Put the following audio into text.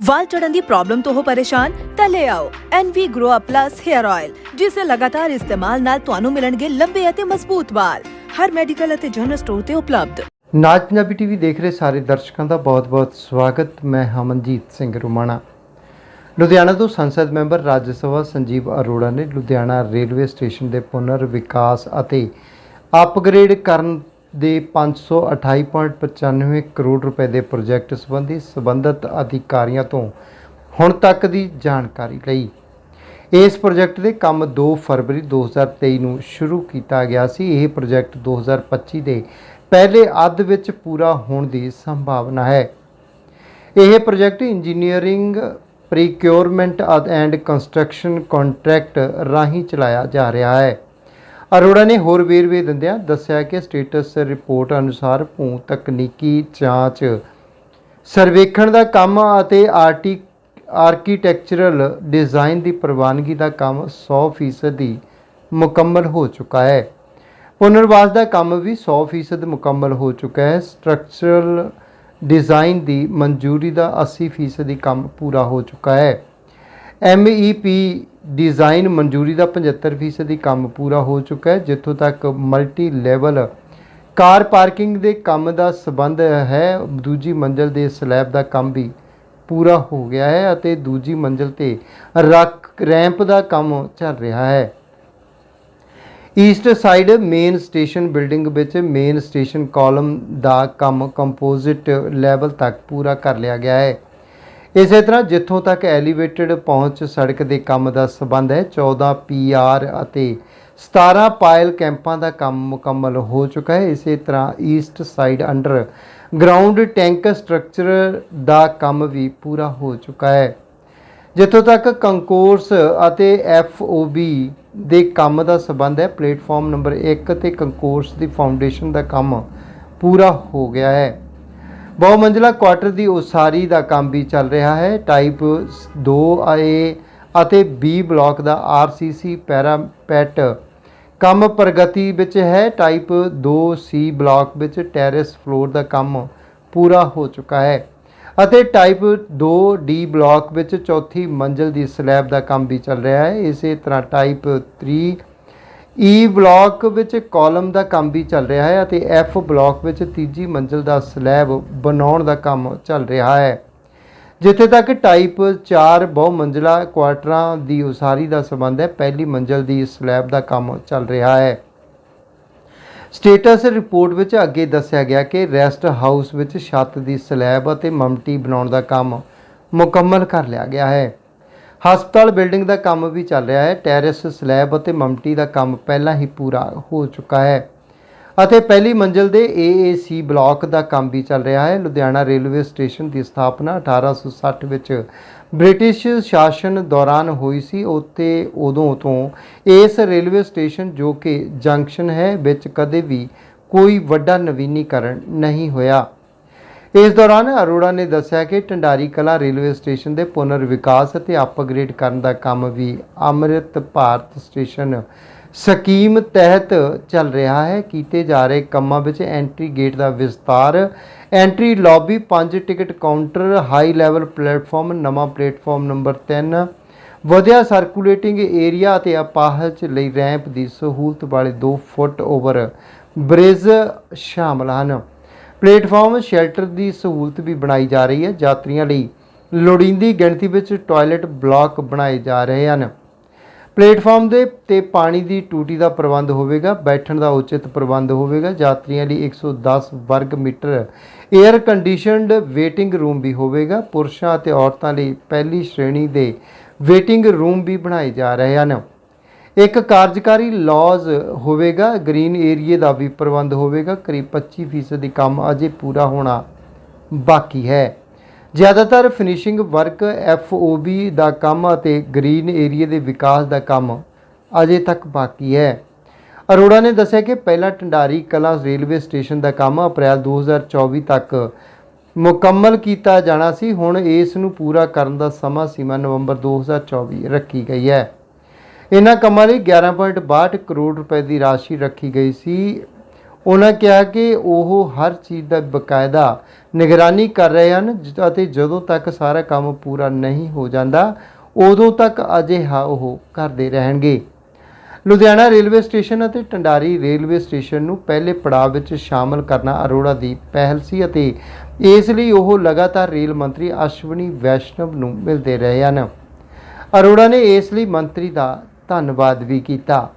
ਵਾਲ ਚੜਨ ਦੀ ਪ੍ਰੋਬਲਮ ਤੋਂ ਹੋ ਪਰੇਸ਼ਾਨ, ਤਾਂ ਲੈ ਆਓ NV Grow Up Plus Hair Oil ਜਿਸ ਦੇ ਲਗਾਤਾਰ ਇਸਤੇਮਾਲ ਨਾਲ ਤੁਹਾਨੂੰ ਮਿਲਣਗੇ ਲੰਬੇ ਅਤੇ ਮਜ਼ਬੂਤ ਵਾਲ। ਹਰ ਮੈਡੀਕਲ ਅਤੇ ਜਨਰਲ ਸਟੋਰ ਤੇ ਉਪਲਬਧ। ਨਾਜ ਪੰਜਾਬੀ ਟੀਵੀ ਦੇਖ ਰਹੇ ਸਾਰੇ ਦਰਸ਼ਕਾਂ ਦਾ ਬਹੁਤ-ਬਹੁਤ ਸਵਾਗਤ। ਮੈਂ ਹਮਨਜੀਤ ਸਿੰਘ ਰੁਮਾਣਾ। ਲੁਧਿਆਣਾ ਤੋਂ ਸੰਸਦ ਮੈਂਬਰ ਰਾਜ ਸਭਾ ਸੰਜੀਵ ਅਰੋੜਾ ਨੇ ਲੁਧਿਆਣਾ ਰੇਲਵੇ ਸਟੇਸ਼ਨ ਦੇ ਪੁਨਰ ਵਿਕਾਸ ਅਤੇ ਅਪਗ੍ਰੇਡ ਕਰਨ ਦੇ 528.95 ਕਰੋੜ ਰੁਪਏ ਦੇ ਪ੍ਰੋਜੈਕਟ ਸੰਬੰਧੀ ਸਬੰਧਤ ਅਧਿਕਾਰੀਆਂ ਤੋਂ ਹੁਣ ਤੱਕ ਦੀ ਜਾਣਕਾਰੀ ਲਈ। ਇਸ ਪ੍ਰੋਜੈਕਟ ਦੇ ਕੰਮ 2 ਫਰਵਰੀ 2023 ਨੂੰ ਸ਼ੁਰੂ ਕੀਤਾ ਗਿਆ ਸੀ। ਇਹ ਪ੍ਰੋਜੈਕਟ 2025 ਦੇ ਪਹਿਲੇ ਅੱਧ ਵਿੱਚ ਪੂਰਾ ਹੋਣ ਦੀ ਸੰਭਾਵਨਾ ਹੈ। ਇਹ project engineering procurement and construction contract ਰਾਹੀਂ ਚਲਾਇਆ ਜਾ ਰਿਹਾ ਹੈ। ਅਰੋੜਾ ਨੇ ਹੋਰ ਵੇਰਵੇ ਦਿੰਦਿਆਂ ਦੱਸਿਆ ਕਿ ਸਟੇਟਸ ਰਿਪੋਰਟ ਅਨੁਸਾਰ ਭੂ ਤਕਨੀਕੀ ਜਾਂਚ, ਸਰਵੇਖਣ ਦਾ ਕੰਮ ਅਤੇ ਆਰਟੀ, ਆਰਕੀਟੈਕਚਰਲ ਡਿਜ਼ਾਈਨ ਦੀ ਪ੍ਰਵਾਨਗੀ ਦਾ ਕੰਮ 100% ਦੀ ਮੁਕੰਮਲ ਹੋ ਚੁੱਕਾ ਹੈ। ਪੁਨਰਵਾਸ ਦਾ ਕੰਮ ਵੀ 100% ਮੁਕੰਮਲ ਹੋ ਚੁੱਕਾ ਹੈ। ਸਟਰਕਚਰਲ ਡਿਜ਼ਾਈਨ ਦੀ ਮਨਜ਼ੂਰੀ ਦਾ 80% ਦੀ ਕੰਮ ਪੂਰਾ ਹੋ ਚੁੱਕਾ ਹੈ। MEP ਡਿਜ਼ਾਈਨ ਮਨਜ਼ੂਰੀ ਦਾ 75% ਦੀ ਕੰਮ ਪੂਰਾ ਹੋ ਚੁੱਕਾ ਹੈ, ਜਿੱਥੋਂ ਤੱਕ ਮਲਟੀ ਲੈਵਲ ਕਾਰ ਪਾਰਕਿੰਗ ਦੇ ਕੰਮ ਦਾ ਸਬੰਧ ਹੈ, ਦੂਜੀ ਮੰਜ਼ਲ ਦੇ ਸਲੈਬ ਦਾ ਕੰਮ ਵੀ ਪੂਰਾ ਹੋ ਗਿਆ ਹੈ ਅਤੇ ਦੂਜੀ ਮੰਜ਼ਲ ਤੇ ਰੱਕ ਰੈਂਪ ਦਾ ਕੰਮ ਚੱਲ ਰਿਹਾ ਹੈ। East side main station building ਵਿੱਚ ਮੇਨ ਸਟੇਸ਼ਨ ਕਾਲਮ ਦਾ ਕੰਮ ਕੰਪੋਜ਼ਿਟ ਲੈਵਲ ਤੱਕ ਪੂਰਾ ਕਰ ਲਿਆ ਗਿਆ ਹੈ। ਇਸੇ ਤਰ੍ਹਾਂ ਜਿੱਥੋਂ ਤੱਕ ਐਲੀਵੇਟਡ ਪਹੁੰਚ ਸੜਕ ਦੇ ਕੰਮ ਦਾ ਸਬੰਧ ਹੈ 14 ਪੀਆਰ ਅਤੇ 17 ਪਾਇਲ ਕੈਂਪਾਂ ਦਾ ਕੰਮ ਮੁਕੰਮਲ ਹੋ ਚੁੱਕਾ ਹੈ। ਇਸੇ ਤਰ੍ਹਾਂ east side underground tank structure ਦਾ ਕੰਮ ਵੀ ਪੂਰਾ ਹੋ ਚੁੱਕਾ ਹੈ। ਜਿੱਥੋਂ ਤੱਕ ਕੰਕੋਰਸ ਅਤੇ ਐਫਓਬੀ ਦੇ ਕੰਮ ਦਾ ਸਬੰਧ ਹੈ, ਪਲੇਟਫਾਰਮ ਨੰਬਰ 1 ਤੇ ਕੰਕੋਰਸ ਦੀ ਫਾਊਂਡੇਸ਼ਨ ਦਾ ਕੰਮ ਪੂਰਾ ਹੋ ਗਿਆ ਹੈ। ਬਹੁ ਕੁਆਟਰ ਦੀ ਉਸਾਰੀ ਦਾ ਕੰਮ ਵੀ ਚੱਲ ਰਿਹਾ ਹੈ। ਟਾਈਪ 2A ਅਤੇ ਬੀ ਬਲਾਕ ਦਾ RCC ਪੈਰਾਪੈਟ ਕੰਮ ਪ੍ਰਗਤੀ ਵਿੱਚ ਹੈ। ਟਾਈਪ 2C ਬਲਾਕ ਵਿੱਚ ਟੈਰੇਸ ਫਲੋਰ ਦਾ ਕੰਮ ਪੂਰਾ ਹੋ ਚੁੱਕਾ ਹੈ ਅਤੇ ਟਾਈਪ 2D ਬਲਾਕ ਵਿੱਚ ਚੌਥੀ ਮੰਜ਼ਲ ਦੀ ਸਲੈਬ ਦਾ ਕੰਮ ਵੀ ਚੱਲ ਰਿਹਾ ਹੈ। ਇਸੇ ਤਰ੍ਹਾਂ ਟਾਈਪ 3 ਈ ਬਲਾਕ ਵਿੱਚ ਕਾਲਮ ਦਾ ਕੰਮ ਵੀ ਚੱਲ ਰਿਹਾ ਹੈ ਅਤੇ ਐਫ ਬਲਾਕ ਵਿੱਚ ਤੀਜੀ ਮੰਜ਼ਲ ਦਾ ਸਲੈਬ ਬਣਾਉਣ ਦਾ ਕੰਮ ਚੱਲ ਰਿਹਾ ਹੈ। ਜਿੱਥੇ ਤੱਕ ਟਾਈਪ 4 ਬਹੁ ਮੰਜ਼ਲਾ ਕੁਆਟਰਾਂ ਦੀ ਉਸਾਰੀ ਦਾ ਸੰਬੰਧ ਹੈ, ਪਹਿਲੀ ਮੰਜ਼ਲ ਦੀ ਸਲੈਬ ਦਾ ਕੰਮ ਚੱਲ ਰਿਹਾ ਹੈ। ਸਟੇਟਸ ਰਿਪੋਰਟ ਵਿੱਚ ਅੱਗੇ ਦੱਸਿਆ ਗਿਆ ਕਿ ਰੈਸਟ ਹਾਊਸ ਵਿੱਚ ਛੱਤ ਦੀ ਸਲੈਬ ਅਤੇ ਮਮਟੀ ਬਣਾਉਣ ਦਾ ਕੰਮ ਮੁਕੰਮਲ ਕਰ ਲਿਆ ਗਿਆ ਹੈ। ਹਸਪਤਾਲ ਬਿਲਡਿੰਗ ਦਾ ਕੰਮ ਵੀ ਚੱਲ ਰਿਹਾ ਹੈ। ਟੈਰੇਸ, ਸਲੈਬ ਅਤੇ ਮਮਟੀ ਦਾ ਕੰਮ ਪਹਿਲਾਂ ਹੀ ਪੂਰਾ ਹੋ ਚੁੱਕਾ ਹੈ। ਅਤੇ ਪਹਿਲੀ ਮੰਜ਼ਲ ਦੇ AAC ਬਲਾਕ ਦਾ ਕੰਮ ਵੀ ਚੱਲ ਰਿਹਾ ਹੈ। ਲੁਧਿਆਣਾ ਰੇਲਵੇ ਸਟੇਸ਼ਨ ਦੀ ਸਥਾਪਨਾ 1860 ਵਿੱਚ ਬ੍ਰਿਟਿਸ਼ ਸ਼ਾਸਨ ਦੌਰਾਨ ਹੋਈ ਸੀ। ਉੱਤੇ ਉਦੋਂ ਤੋਂ ਇਸ ਰੇਲਵੇ ਸਟੇਸ਼ਨ ਜੋ ਕਿ ਜੰਕਸ਼ਨ ਹੈ, ਵਿੱਚ ਕਦੇ ਵੀ ਕੋਈ ਵੱਡਾ ਨਵੀਨੀਕਰਨ ਨਹੀਂ ਹੋਇਆ। ਇਸ ਦੌਰਾਨ ਅਰੋੜਾ ਨੇ ਦੱਸਿਆ ਕਿ ਢੰਡਾਰੀ ਕਲਾ ਰੇਲਵੇ ਸਟੇਸ਼ਨ ਦੇ ਪੁਨਰ ਵਿਕਾਸ ਅਤੇ ਅਪਗ੍ਰੇਡ ਕਰਨ ਦਾ ਕੰਮ ਵੀ ਅੰਮ੍ਰਿਤ ਭਾਰਤ ਸਟੇਸ਼ਨ ਸਕੀਮ ਤਹਿਤ ਚੱਲ ਰਿਹਾ ਹੈ। ਕੀਤੇ ਜਾ ਰਹੇ ਕੰਮਾਂ ਵਿੱਚ ਐਂਟਰੀ ਗੇਟ ਦਾ ਵਿਸਤਾਰ, entry lobby 5 ticket counter, high level platform, ਨਵਾਂ ਪਲੇਟਫਾਰਮ ਨੰਬਰ 3 ਵਧਿਆ ਸਰਕੂਲੇਟਿੰਗ ਏਰੀਆ ਅਤੇ ਅਪਾਹਜ ਲਈ ਰੈਂਪ ਦੀ ਸਹੂਲਤ ਵਾਲੇ 2 ਫੁੱਟ ਓਵਰ ਬ੍ਰਿਜ ਸ਼ਾਮਲ ਹਨ। ਪਲੇਟਫਾਰਮ ਸ਼ੈਲਟਰ ਦੀ ਸਹੂਲਤ ਵੀ ਬਣਾਈ ਜਾ ਰਹੀ ਹੈ। ਯਾਤਰੀਆਂ ਲਈ ਲੋੜੀਂਦੀ ਗਿਣਤੀ ਵਿੱਚ ਟਾਇਲਟ ਬਲਾਕ ਬਣਾਏ ਜਾ ਰਹੇ ਹਨ। ਪਲੇਟਫਾਰਮ ਦੇ ਤੇ ਪਾਣੀ ਦੀ ਟੂਟੀ ਦਾ ਪ੍ਰਬੰਧ ਹੋਵੇਗਾ, ਬੈਠਣ ਦਾ ਉਚਿਤ ਪ੍ਰਬੰਧ ਹੋਵੇਗਾ। ਯਾਤਰੀਆਂ ਲਈ 110 ਵਰਗ metre air conditioned waiting room ਵੀ ਹੋਵੇਗਾ। ਪੁਰਸ਼ਾਂ ਅਤੇ ਔਰਤਾਂ ਲਈ ਪਹਿਲੀ ਸ਼੍ਰੇਣੀ ਦੇ ਵੇਟਿੰਗ ਰੂਮ ਵੀ ਬਣਾਏ ਜਾ ਰਹੇ ਹਨ। ਇੱਕ ਕਾਰਜਕਾਰੀ ਲੌਜ ਹੋਵੇਗਾ, ਗ੍ਰੀਨ ਏਰੀਏ ਦਾ ਵੀ ਪ੍ਰਬੰਧ ਹੋਵੇਗਾ, ਕਰੀਬ 25% ਦੀ ਕੰਮ ਅਜੇ ਪੂਰਾ ਹੋਣਾ ਬਾਕੀ ਹੈ। ਜ਼ਿਆਦਾਤਰ ਫਿਨਿਸ਼ਿੰਗ ਵਰਕ FOB ਦਾ ਕੰਮ ਅਤੇ ਗ੍ਰੀਨ ਏਰੀਏ ਦੇ ਵਿਕਾਸ ਦਾ ਕੰਮ ਅਜੇ ਤੱਕ ਬਾਕੀ ਹੈ। ਅਰੋੜਾ ਨੇ ਦੱਸਿਆ ਕਿ ਪਹਿਲਾ ਢੰਡਾਰੀ ਕਲਾ ਰੇਲਵੇ ਸਟੇਸ਼ਨ ਦਾ ਕੰਮ ਅਪ੍ਰੈਲ 2024 ਤੱਕ ਮੁਕੰਮਲ ਕੀਤਾ ਜਾਣਾ ਸੀ। ਹੁਣ ਇਸ ਨੂੰ ਪੂਰਾ ਕਰਨ ਦਾ ਸਮਾਂ ਸੀਮਾ ਨਵੰਬਰ 2024 ਰੱਖੀ ਗਈ ਹੈ। ਇਹਨਾਂ ਕੰਮਾਂ ਲਈ 11.62 ਕਰੋੜ ਰੁਪਏ ਦੀ ਰਾਸ਼ੀ ਰੱਖੀ ਗਈ ਸੀ। ਉਹਨਾਂ ਕਿਹਾ ਕਿ ਉਹ ਹਰ ਚੀਜ਼ ਦਾ ਬਕਾਇਦਾ ਨਿਗਰਾਨੀ ਕਰ ਰਹੇ ਹਨ ਜ- ਅਤੇ ਜਦੋਂ ਤੱਕ ਸਾਰਾ ਕੰਮ ਪੂਰਾ ਨਹੀਂ ਹੋ ਜਾਂਦਾ, ਉਦੋਂ ਤੱਕ ਅਜਿਹਾ ਉਹ ਕਰਦੇ ਰਹਿਣਗੇ। ਲੁਧਿਆਣਾ ਰੇਲਵੇ ਸਟੇਸ਼ਨ ਅਤੇ ਟੰਡਾਰੀ ਰੇਲਵੇ ਸਟੇਸ਼ਨ ਨੂੰ ਪਹਿਲੇ ਪੜਾਅ ਵਿੱਚ ਸ਼ਾਮਲ ਕਰਨਾ ਅਰੋੜਾ ਦੀ ਪਹਿਲ ਸੀ ਅਤੇ ਇਸ ਲਈ ਉਹ ਲਗਾਤਾਰ ਰੇਲ ਮੰਤਰੀ ਅਸ਼ਵਨੀ ਵੈਸ਼ਨਵ ਨੂੰ ਮਿਲਦੇ ਰਹੇ ਹਨ। ਅਰੋੜਾ ਨੇ ਇਸ ਲਈ ਮੰਤਰੀ ਦਾ ਧੰਨਵਾਦ ਵੀ ਕੀਤਾ।